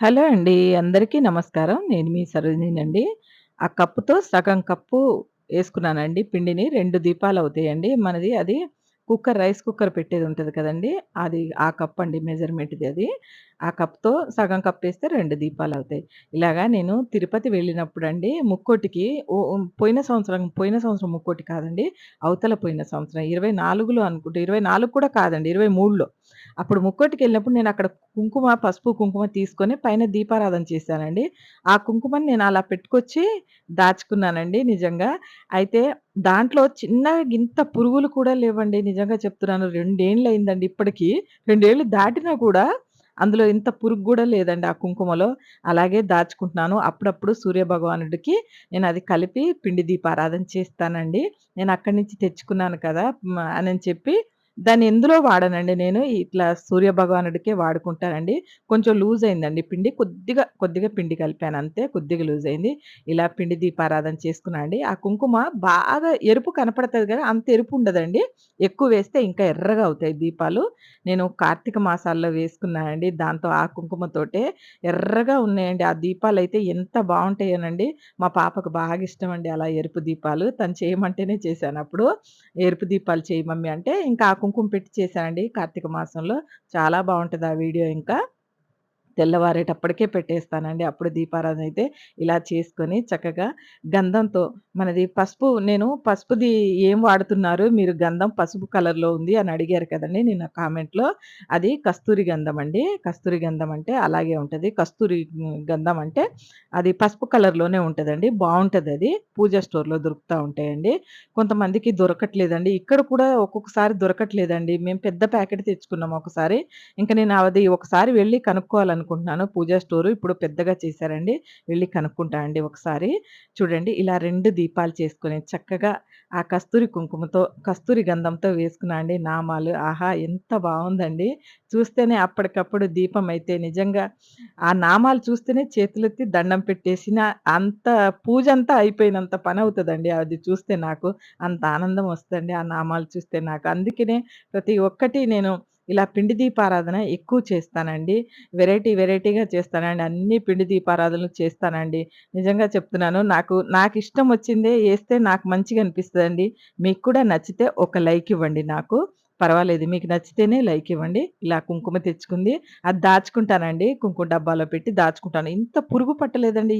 Hello అండి. అందరికీ నమస్కారం. నేను మీ సరోజినండి ఆ కప్పుతో సగం కప్పు వేసుకున్నానండి పిండిని. రెండు దీపాలు అవుతాయండి మనది అది కుక్కర్ రైస్ కుక్కర్ పెట్టేది ఉంటుంది కదండి అది ఆ కప్పండి మెజర్‌మెంట్‌ది అది. ఆ కప్‌తో సగం కప్ వేస్తే రెండు దీపాలు అవుతాయి ఇలాగా నేను తిరుపతి వెళ్ళినప్పుడు అండి ముక్కోటికి పోయిన సంవత్సరం పోయిన సంవత్సరం ముక్కోటి కాదండి. అవతల పోయిన సంవత్సరం ఇరవై నాలుగులో అనుకుంటే ఇరవై నాలుగు కూడా కాదండి 23లో. అప్పుడు ముక్కటికి వెళ్ళినప్పుడు నేను అక్కడ కుంకుమ, పసుపు, కుంకుమ తీసుకొని పైన దీపారాధన చేశానండి. ఆ కుంకుమని నేను అలా పెట్టుకొచ్చి దాచుకున్నానండి నిజంగా. అయితే దాంట్లో చిన్న ఇంత పురుగులు కూడా లేవండి నిజంగా చెప్తున్నాను. రెండేళ్ళు అయిందండి ఇప్పటికీ రెండేళ్ళు దాటినా కూడా అందులో ఇంత పురుగు కూడా లేదండి ఆ కుంకుమలో. అలాగే దాచుకుంటున్నాను. అప్పుడప్పుడు సూర్య భగవానుడికి అది కలిపి పిండి దీపారాధన చేస్తానండి. నేను అక్కడి నుంచి తెచ్చుకున్నాను కదా! అని చెప్పి దాన్ని ఎందులో వాడనండి నేను. ఇట్లా సూర్య భగవానుడికే వాడుకుంటానండి. కొంచెం లూజ్ అయిందండి పిండి. కొద్దిగా, కొద్దిగా పిండి కలిపాను అంతే కొద్దిగా లూజ్ అయింది. ఇలా పిండి దీపారాధన చేసుకున్నాండి ఆ కుంకుమ బాగా ఎరుపు కనపడుతుంది కదా అంత ఎరుపు ఉండదండి. ఎక్కువ వేస్తే ఇంకా ఎర్రగా అవుతాయి దీపాలు. నేను కార్తీక మాసాల్లో వేసుకున్నానండి. దాంతో ఆ కుంకుమతోటే ఎర్రగా ఉన్నాయండి. ఆ దీపాలు అయితే ఎంత బాగుంటాయోనండి మా పాపకు బాగా ఇష్టం అండి అలా ఎరుపు దీపాలు. తను చేయమంటేనే చేశాను అప్పుడు ఎరుపు దీపాలు చెయ్యి మమ్మీ అంటే ఇంకా ఆ కుంకుమ పెట్టి చేశానండి కార్తీక మాసంలో. చాలా బాగుంటుంది ఆ వీడియో ఇంకా. తెల్లవారేటప్పటికే పెట్టేస్తానండి. అప్పుడు దీపారాధన అయితే ఇలా చేసుకొని చక్కగా గంధంతో మనది పసుపు నేను పసుపుది ఏం వాడుతున్నారు మీరు గంధం పసుపు కలర్‌లో ఉంది అని అడిగారు కదండి నిన్న కామెంట్‌లో. అది కస్తూరి గంధం అండి. కస్తూరి గంధం అంటే అలాగే ఉంటుంది కస్తూరి గంధం అంటే అది పసుపు కలర్‌లోనే ఉంటదండి. అది పూజ స్టోర్‌లో దొరుకుతూ ఉంటాయండి. కొంతమందికి దొరకట్లేదండి. ఇక్కడ కూడా ఒక్కొక్కసారి దొరకట్లేదండి. మేము పెద్ద ప్యాకెట్ తెచ్చుకున్నాం ఒకసారి. ఇంక నేను అది ఒకసారి వెళ్ళి కనుక్కోవాలను అనుకుంటున్నాను పూజా స్టోరు. ఇప్పుడు పెద్దగా చేశారండి. వెళ్ళి కనుక్కుంటా అండి ఒకసారి. చూడండి ఇలా రెండు దీపాలు చేసుకుని చక్కగా ఆ కస్తూరి కుంకుమతో, కస్తూరి గంధంతో వేసుకున్నా అండి నామాలు. ఆహా! ఎంత బాగుందండి చూస్తేనే అప్పటికప్పుడు దీపం అయితే నిజంగా ఆ నామాలు చూస్తేనే చేతులెత్తి దండం పెట్టేసిన అంత పూజ అంతా అయిపోయినంత పని అవుతుందండి అది చూస్తే నాకు. అంత ఆనందం వస్తుంది ఆ నామాలు చూస్తే నాకు. అందుకనే ప్రతి ఒక్కటి నేను ఇలా పిండి దీపారాధన ఎక్కువ చేస్తానండి. వెరైటీ వెరైటీగా చేస్తానండి. అన్ని పిండి దీపారాధనలు చేస్తానండి. నిజంగా చెప్తున్నాను. నాకు నాకు ఇష్టం వచ్చిందే వేస్తే నాకు మంచిగా అనిపిస్తుందండి మీకు కూడా నచ్చితే ఒక లైక్ ఇవ్వండి నాకు. పర్వాలేదు మీకు నచ్చితేనే లైక్ ఇవ్వండి. ఇలా కుంకుమ తెచ్చుకుంది. అది దాచుకుంటానండి. కుంకుమ డబ్బాలో పెట్టి దాచుకుంటాను. ఇంత పురుగు పట్టలేదండి.